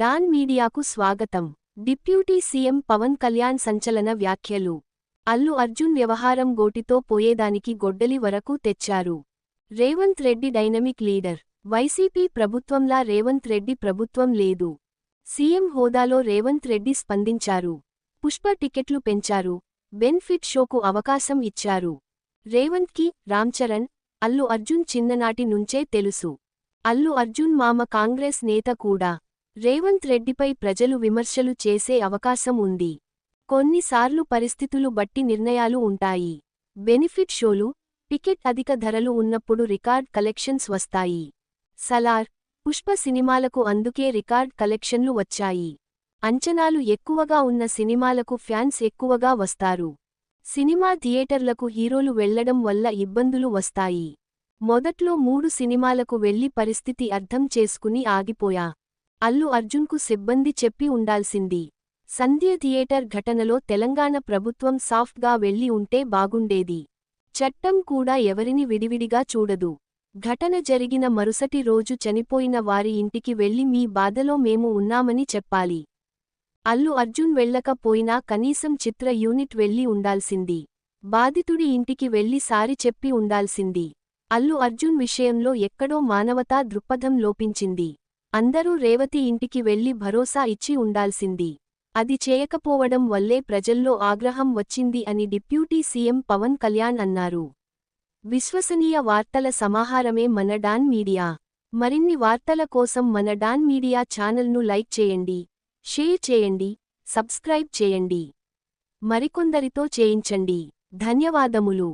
Don మీడియాకు స్వాగతం. Deputy CM Pawan Kalyan సంచలన వ్యాఖ్యలు. అల్లు అర్జున్ వ్యవహారం గోటితో పోయేదానికి గొడ్డలి వరకు తెచ్చారు. Revanth Reddy dynamic leader. YCP ప్రభుత్వంలా Revanth Reddy ప్రభుత్వం లేదు. సీఎం హోదాలో రేవంత్ రెడ్డి స్పందించారు. పుష్ప టికెట్లు పెంచారు. బెన్ఫిట్ షోకు అవకాశం ఇచ్చారు. రేవంత్కి రామ్చరణ్ అల్లు అర్జున్ చిన్ననాటి నుంచే తెలుసు. అల్లు అర్జున్ మామ కాంగ్రెస్ నేత కూడా. రేవంత్ రెడ్డిపై ప్రజలు విమర్శలు చేసే అవకాశం ఉంది. కొన్నిసార్లు పరిస్థితులు బట్టి నిర్ణయాలు ఉంటాయి. బెనిఫిట్ షోలు టికెట్ అధిక ధరలు ఉన్నప్పుడు రికార్డ్ కలెక్షన్స్ వస్తాయి. సలార్ పుష్ప సినిమాలకు అందుకే రికార్డ్ కలెక్షన్లు వచ్చాయి. అంచనాలు ఎక్కువగా ఉన్న సినిమాలకు ఫ్యాన్స్ ఎక్కువగా వస్తారు. సినిమా థియేటర్లకు హీరోలు వెళ్ళడం వల్ల ఇబ్బందులు వస్తాయి. మొదట్లో మూడు సినిమాలకు వెళ్ళి పరిస్థితి అర్థం చేసుకుని ఆగిపోయా. అల్లు అర్జున్కు సిబ్బంది చెప్పి ఉండాల్సింది. సంధ్య థియేటర్ ఘటనలో తెలంగాణ ప్రభుత్వం సాఫ్ట్గా వెళ్ళి ఉంటే బాగుండేది. చట్టం కూడా ఎవరిని విడివిడిగా చూడదు. ఘటన జరిగిన మరుసటి రోజు చనిపోయిన వారి ఇంటికి వెళ్ళి మీ బాధలో మేము ఉన్నామని చెప్పాలి. అల్లు అర్జున్ వెళ్ళకపోయినా కనీసం చిత్ర యూనిట్ వెళ్ళి ఉండాల్సింది. బాధితుడి ఇంటికి వెళ్ళి సారి చెప్పి ఉండాల్సింది. అల్లు అర్జున్ విషయంలో ఎక్కడో మానవతా దృక్పథం లోపించింది. అందరూ రేవతి ఇంటికి వెళ్ళి భరోసా ఇచ్చి ఉండాల్సింది. అది చేయకపోవడం వల్లే ప్రజల్లో ఆగ్రహం వచ్చింది అని డిప్యూటీ సీఎం పవన్ కళ్యాణ్ అన్నారు. విశ్వసనీయ వార్తల సమాహారమే మన డాన్ మీడియా. మరిన్ని వార్తల కోసం మన డాన్ మీడియా ఛానల్ను లైక్ చేయండి షేర్ చేయండి సబ్స్క్రైబ్ చేయండి. మరికొందరితో చేయించండి. ధన్యవాదములు.